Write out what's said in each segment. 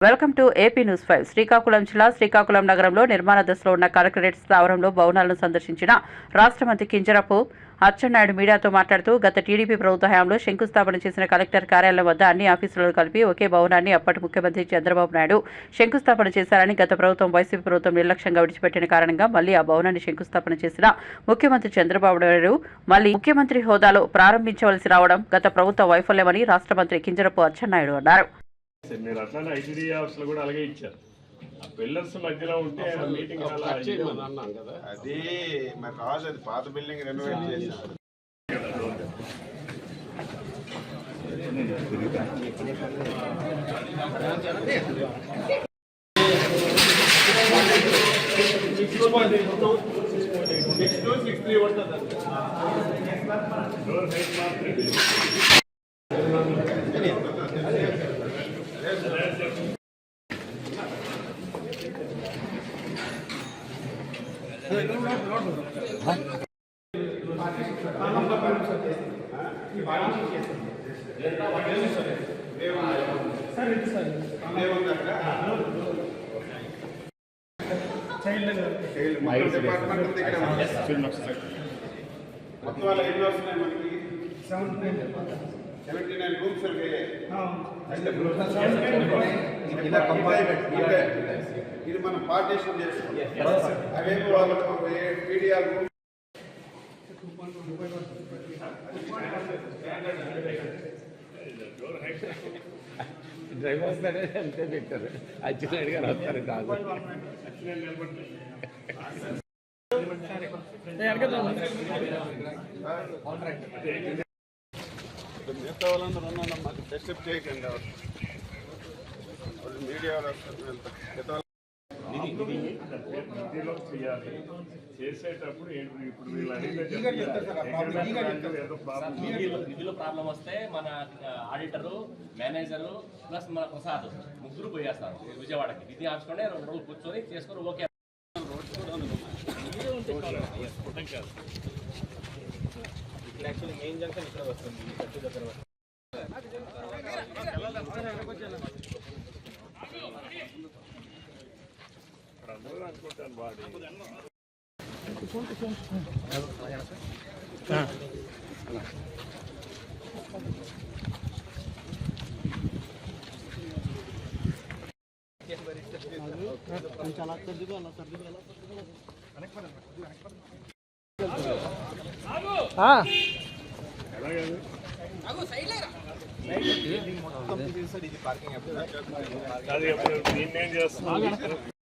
Welcome to AP news five. Srikakulam జిల్లా శ్రీకాకుళం నగరంలో నిర్మాణ దశలో ఉన్న కలెక్టరేట్ స్థావరంలో భవనాలను సందర్శించిన రాష్ట్ర మంత్రి కింజరపు అచ్చెన్నాయుడు మీడియాతో మాట్లాడుతూ గత టీడీపీ ప్రభుత్వ హయాంలో శంకుస్థాపన చేసిన కలెక్టర్ కార్యాలయం వద్ద అన్ని ఆఫీసులను కలిపి ఒకే భవనాన్ని అప్పటి ముఖ్యమంత్రి చంద్రబాబు నాయుడు శంకుస్థాపన చేశారని గత ప్రభుత్వం వైసీపీ ప్రభుత్వం నిర్లక్ష్యంగా విడిచిపెట్టిన కారణంగా మళ్ళీ ఆ భవనాన్ని శంకుస్థాపన చేసిన ముఖ్యమంత్రి చంద్రబాబు నాయుడు మళ్ళీ ముఖ్యమంత్రి హోదాలో ప్రారంభించవలసి రావడం గత ప్రభుత్వ వైఫల్యమని రాష్ట్ర మంత్రి కింజరపు అచ్చెన్నాయుడు అన్నారు. సార్ మీరు అట్లానే ఐటీడీ ఆఫీస్లో కూడా అలాగే ఇచ్చారు. ఆ పిల్లర్స్ మధ్యలో ఉంటే మీటింగ్ అలా అది మరి రాజు అది పాత బిల్డింగ్ రెనోవేట్ చేశారు. చైల్డ్ మొత్తం డిపార్ట్మెంట్ ఉంది ఇక్కడ మొత్తం వాళ్ళ ఎన్ని వస్తున్నాయి మనకి సెవెంటీ నైన్ రూమ్స్ ఇది మనం పార్టీషన్ చేసుకోవాలి అవేమో వాళ్ళకు పీడిఆర్ రూమ్ డ్రైవర్ వస్తారే అంతే పెట్టారు. అచ్చెన్నాయుడు గారు వస్తారు కాదు. మిగతా వాళ్ళందరూ ఉన్నాను మాకు డిస్టర్బ్ చేయకండి. వాళ్ళు మీడియా వాళ్ళు మిగతా నిధిలో చేయాలి. చేసేటప్పుడు ఏంటి? ఇప్పుడు ప్రాబ్లం నిధిలో నిధిలో ప్రాబ్లం వస్తే మన ఆడిటరు మేనేజరు ప్లస్ మన ప్రసాద్ ముగ్గురు పోయేస్తారు విజయవాడకి. నిధి ఆఫీస్లోనే రెండు రోజులు కూర్చొని చేసుకొని ఓకే. అందరూ అనుకుంటాను బాడీ ఎలాగది అది అప్పుడు దీన్నేం చేస్తున్నాం నేను డిజైన్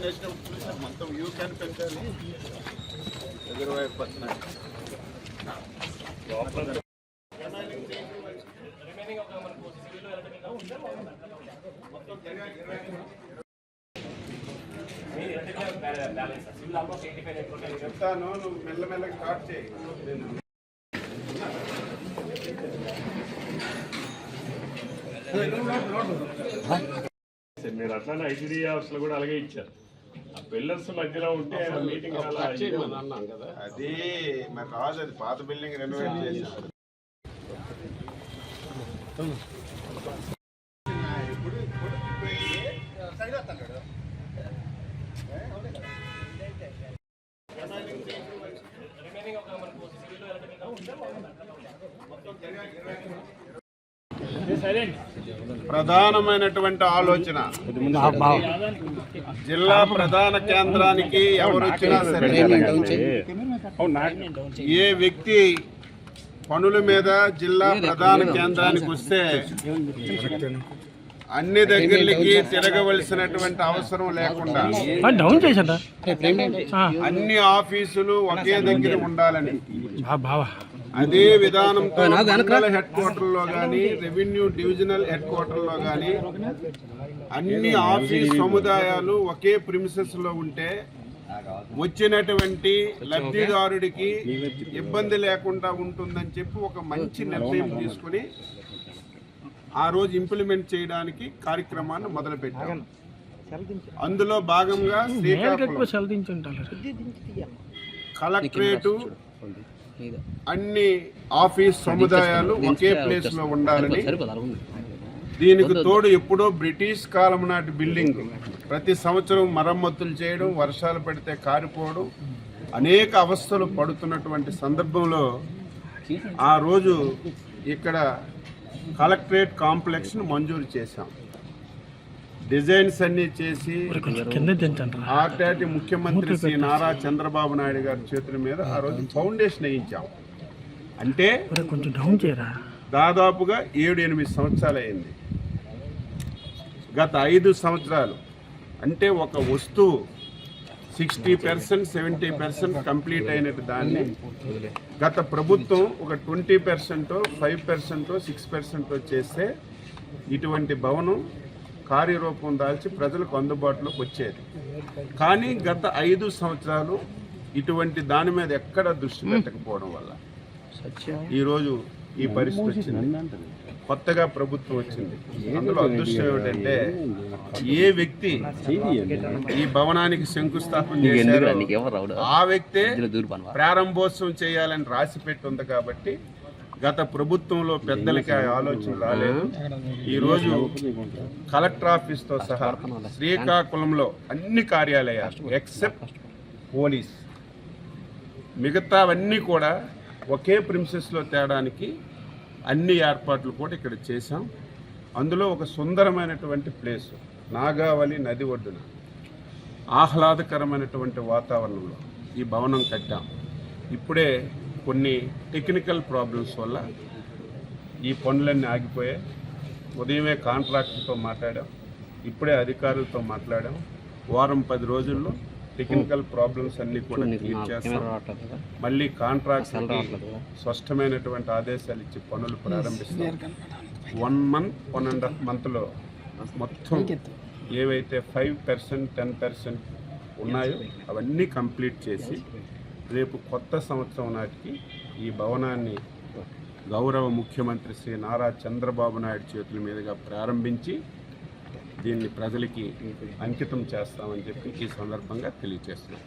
వేసినప్పుడు చూసాను మొత్తం యూ క్యాన్ పెంచాలి ఇరవై పర్సెంట్ చెప్తాను నువ్వు మెల్లమెల్లగా స్టార్ట్ చేయి. మీరు అట్లానే ఐటీడీ ఆఫీస్లో కూడా అలాగే ఇచ్చారు. ఆ పిల్లర్స్ మధ్యలో ఉంటే ఆ మీటింగ్ అలా అన్నాం కదా. అది మరి రాజు అది పాత బిల్డింగ్ రెనోవేట్ చేశారు. ప్రధానమైనటువంటి ఆలోచన. జిల్లా ప్రధాన కేంద్రానికి ఎవరు వచ్చినా సరే ఏ వ్యక్తి పనుల మీద జిల్లా ప్రధాన కేంద్రానికి వస్తే అన్ని దగ్గరికి తిరగవలసినటువంటి అవసరం లేకుండా అన్ని ఆఫీసులు ఒకే దగ్గర ఉండాలని బావా. అదే విధానంతో మండల హెడ్ క్వార్టర్లో గానీ రెవెన్యూ డివిజనల్ హెడ్ క్వార్టర్లో గానీ అన్ని ఆఫీస్ సముదాయాలు ఒకే ప్రిమిసెస్లో ఉంటే వచ్చినటువంటి లబ్ధిదారుడికి ఇబ్బంది లేకుండా ఉంటుందని చెప్పి ఒక మంచి నిర్ణయం తీసుకుని ఆ రోజు ఇంప్లిమెంట్ చేయడానికి కార్యక్రమాన్ని మొదలుపెట్టాం. అందులో భాగంగా శ్రీకాకుళం కలెక్టరేటు అన్ని ఆఫీస్ సముదాయాలు ఒకే ప్లేస్లో ఉండాలని దీనికి తోడు ఎప్పుడో బ్రిటిష్ కాలం నాటి బిల్డింగ్. ప్రతి సంవత్సరం మరమ్మతులు చేయడం వర్షాలు పడితే కారిపోవడం అనేక అవస్థలు పడుతున్నటువంటి సందర్భంలో ఆ రోజు ఇక్కడ కలెక్టరేట్ కాంప్లెక్స్ను మంజూరు చేశాం. డిజైన్స్ అన్నీ చేసి ఆనాటి ముఖ్యమంత్రి శ్రీ నారా చంద్రబాబు నాయుడు గారి చేతుల మీద ఆ రోజు ఫౌండేషన్ వేయించాం. అంటే ఒరే కొంచెం డౌన్ చేయరా? దాదాపుగా ఏడు ఎనిమిది సంవత్సరాలు అయింది. గత ఐదు సంవత్సరాలు. అంటే ఒక వస్తువు sixty percent seventy percent complete అయినట్టు దాన్ని గత ప్రభుత్వం ఒక twenty percent five percent six percent చేస్తే ఇటువంటి భవనం కార్యరూపం దాల్చి ప్రజలకు అందుబాటులోకి వచ్చేది. కానీ గత ఐదు సంవత్సరాలు ఇటువంటి దాని మీద ఎక్కడ దృష్టి పెట్టకపోవడం వల్ల ఈరోజు ఈ పరిస్థితి వచ్చింది. కొత్తగా ప్రభుత్వం వచ్చింది. అందులో అదృష్టం ఏమిటంటే ఏ వ్యక్తి ఈ భవనానికి శంకుస్థాపన చేశారో ఆ వ్యక్తే ప్రారంభోత్సవం చేయాలని రాసి పెట్టి ఉంది కాబట్టి గత ప్రభుత్వంలో పెద్దలకి ఆలోచన రాలేదు. ఈరోజు కలెక్టర్ ఆఫీస్తో సహా శ్రీకాకుళంలో అన్ని కార్యాలయాలు ఎక్సెప్ట్ పోలీస్. మిగతావన్నీ కూడా ఒకే ప్రిన్సెస్లో తేడానికి అన్ని ఏర్పాట్లు కూడా ఇక్కడ చేశాం. అందులో ఒక సుందరమైనటువంటి ప్లేసు నాగావళి నది ఒడ్డున. ఆహ్లాదకరమైనటువంటి వాతావరణంలో ఈ భవనం కట్టాం. ఇప్పుడే కొన్ని టెక్నికల్ ప్రాబ్లమ్స్ వల్ల ఈ పనులన్నీ ఆగిపోయాయి. ఉదయమే కాంట్రాక్టర్తో మాట్లాడాం. ఇప్పుడే అధికారులతో మాట్లాడాం. వారం పది రోజుల్లో టెక్నికల్ ప్రాబ్లమ్స్ అన్ని కూడా క్లియర్ చేస్తాం. మళ్ళీ కాంట్రాక్ట్ స్పష్టమైనటువంటి ఆదేశాలు ఇచ్చి పనులు ప్రారంభిస్తాం. One month one and half మంత్లో మొత్తం ఏవైతే ఫైవ్ పర్సెంట్ టెన్ పర్సెంట్ ఉన్నాయో అవన్నీ కంప్లీట్ చేసి రేపు కొత్త సంవత్సరం నాటికి ఈ భవనాన్ని గౌరవ ముఖ్యమంత్రి శ్రీ నారా చంద్రబాబు నాయుడు చేతుల మీదుగా ప్రారంభించి దీన్ని ప్రజలకి అంకితం చేస్తామని చెప్పి ఈ సందర్భంగా తెలియజేస్తున్నాం.